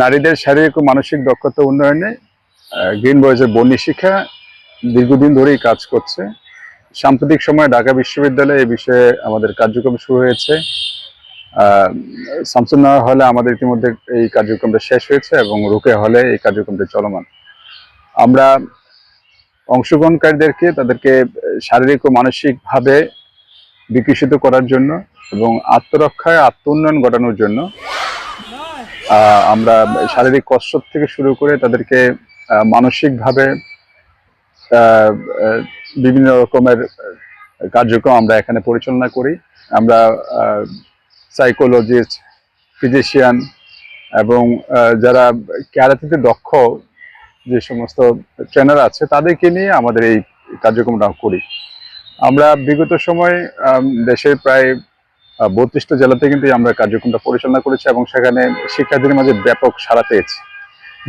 নারীদের শারীরিক ও মানসিক দক্ষতা উন্নয়নে গ্রিন বয়েজের বন্যী শিক্ষা দীর্ঘদিন ধরেই কাজ করছে। সাম্প্রতিক সময়ে ঢাকা বিশ্ববিদ্যালয়ে এই বিষয়ে আমাদের কার্যক্রম শুরু হয়েছে। সামসুন্নাহর হলে আমাদের ইতিমধ্যে এই কার্যক্রমটা শেষ হয়েছে এবং রুকে হলে এই কার্যক্রমটা চলমান। আমরা অংশগ্রহণকারীদেরকে তাদেরকে শারীরিক ও মানসিকভাবে বিকশিত করার জন্য এবং আত্মরক্ষায় আত্ম উন্নয়ন ঘটানোর জন্য আমরা শারীরিক কসরত থেকে শুরু করে তাদেরকে মানসিকভাবে বিভিন্ন রকমের কার্যক্রম আমরা এখানে পরিচালনা করি। আমরা সাইকোলজিস্ট ফিজিশিয়ান এবং যারা ক্যারাতেতে দক্ষ যে সমস্ত ট্রেনার আছে, তাদেরকে নিয়ে আমাদের এই কার্যক্রমটা করি। আমরা বিগত সময় দেশের প্রায় বত্রিশটা জেলাতে কিন্তু আমরা কার্যক্রমটা পরিচালনা করেছি এবং সেখানে শিক্ষার্থীদের মাঝে ব্যাপক সাড়া পেয়েছি।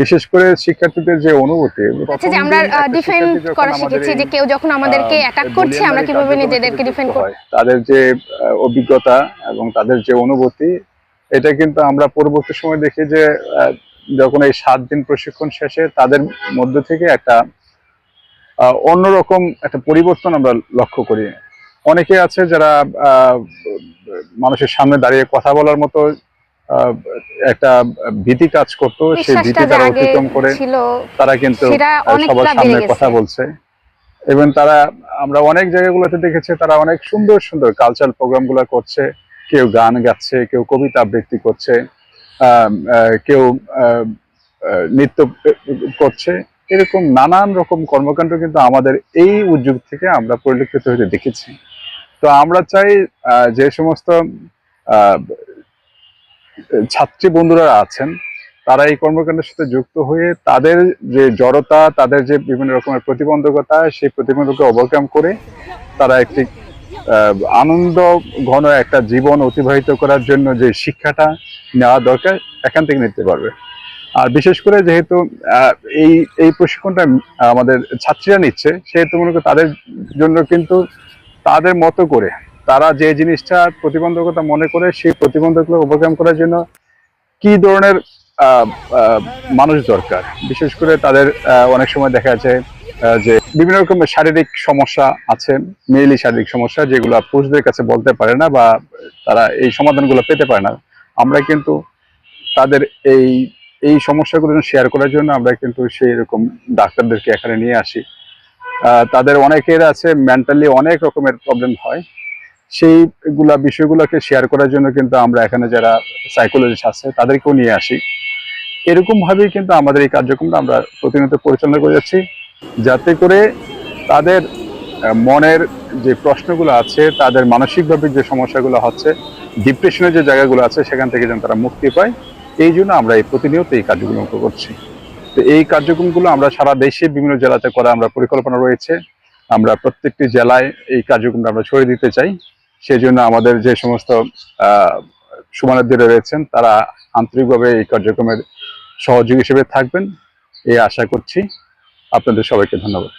বিশেষ করে শিক্ষার্থীদের যে অনুভূতি আচ্ছা যে আমরা ডিফেন্ড করা শিখেছি যে কেউ যখন আমাদেরকে অ্যাটাক করছে আমরা কীভাবে নিজেদেরকে ডিফেন্ড করব? তাদের যে অভিজ্ঞতা এবং তাদের যে অনুভূতি এটা কিন্তু আমরা পরবর্তী সময় দেখি যে যখন এই সাত দিন প্রশিক্ষণ শেষে তাদের মধ্যে থেকে একটা অন্যরকম একটা পরিবর্তন আমরা লক্ষ্য করি। অনেকে আছে যারা আহ, মানুষের সামনে দাঁড়িয়ে কথা বলার মতো একটা ভীতি কাজ করতো সেই ভীতি তারা অতিক্রম করে তারা কিন্তু সবার সামনে কথা বলছে। এবং তারা আমরা অনেক জায়গাগুলোতে দেখেছি তারা অনেক সুন্দর সুন্দর কালচারাল প্রোগ্রামগুলো করছে। কেউ গান গাচ্ছে কেউ কবিতা আবৃত্তি করছে কেউ নৃত্য করছে। এরকম নানান রকম কর্মকাণ্ড কিন্তু আমাদের এই উদ্যোগ থেকে আমরা পরিলক্ষিত হতে দেখেছি। তো আমরা চাই যে সমস্ত ছাত্রী বন্ধুরা আছেন, তারা এই কর্মকাণ্ডের সাথে যুক্ত হয়ে তাদের যে জড়তা, তাদের যে বিভিন্ন রকমের প্রতিবন্ধকতা, সেই প্রতিবন্ধককে ওভারকাম করে তারা একটি আনন্দ, ঘন একটা জীবন অতিবাহিত করার জন্য যে শিক্ষাটা নেওয়া দরকার, এখান থেকে নিতে পারবে। আর বিশেষ করে যেহেতু এই এই প্রশিক্ষণটা আমাদের ছাত্রীরা নিচ্ছে, সেহেতু মনে তাদের জন্য কিন্তু তাদের মতো করে, তারা যে জিনিসটা প্রতিবন্ধকতা মনে করে, সেই প্রতিবন্ধকগুলো ওভারকাম করার জন্য কি ধরনের মানুষ দরকার? বিশেষ করে তাদের অনেক সময় দেখা যাচ্ছে যে বিভিন্ন রকমের শারীরিক সমস্যা আছে মেইলি শারীরিক সমস্যা, যেগুলো পুরুষদের কাছে বলতে পারে না বা তারা এই সমাধানগুলো পেতে পারে না। আমরা কিন্তু তাদের এই এই সমস্যাগুলো শেয়ার করার জন্য আমরা কিন্তু সেই রকম ডাক্তারদেরকে এখানে নিয়ে আসি। তাদের অনেকের আছে মেন্টালি অনেক রকমের প্রবলেম হয়। সেইগুলা বিষয়গুলোকে শেয়ার করার জন্য কিন্তু আমরা এখানে যারা সাইকোলজিস্ট আছে, তাদেরকেও নিয়ে আসি। এরকম ভাবেই কিন্তু আমাদের এই কার্যক্রমটা আমরা প্রতিনিয়ত পরিচালনা করে যাচ্ছি। যাতে করে তাদের মনের যে প্রশ্নগুলো আছে, তাদের মানসিকভাবে যে সমস্যাগুলো হচ্ছে ডিপ্রেশনের যে জায়গাগুলো আছে, সেখান থেকে যেন তারা মুক্তি পায়, এই জন্য আমরা এই প্রতিনিয়ত এই কার্যক্রম করছি। তো এই কার্যক্রমগুলো আমরা সারা দেশে বিভিন্ন জেলাতে করা আমরা পরিকল্পনা রয়েছে। আমরা প্রত্যেকটি জেলায় এই কার্যক্রমটা আমরা ছড়িয়ে দিতে চাই। সেই জন্য আমাদের যে সমস্ত সুমানার্থীরা রয়েছেন, তারা আন্তরিকভাবে এই কার্যক্রমের সহযোগী হিসেবে থাকবেন। এই আশা করছি। আপনাদের সবাইকে ধন্যবাদ।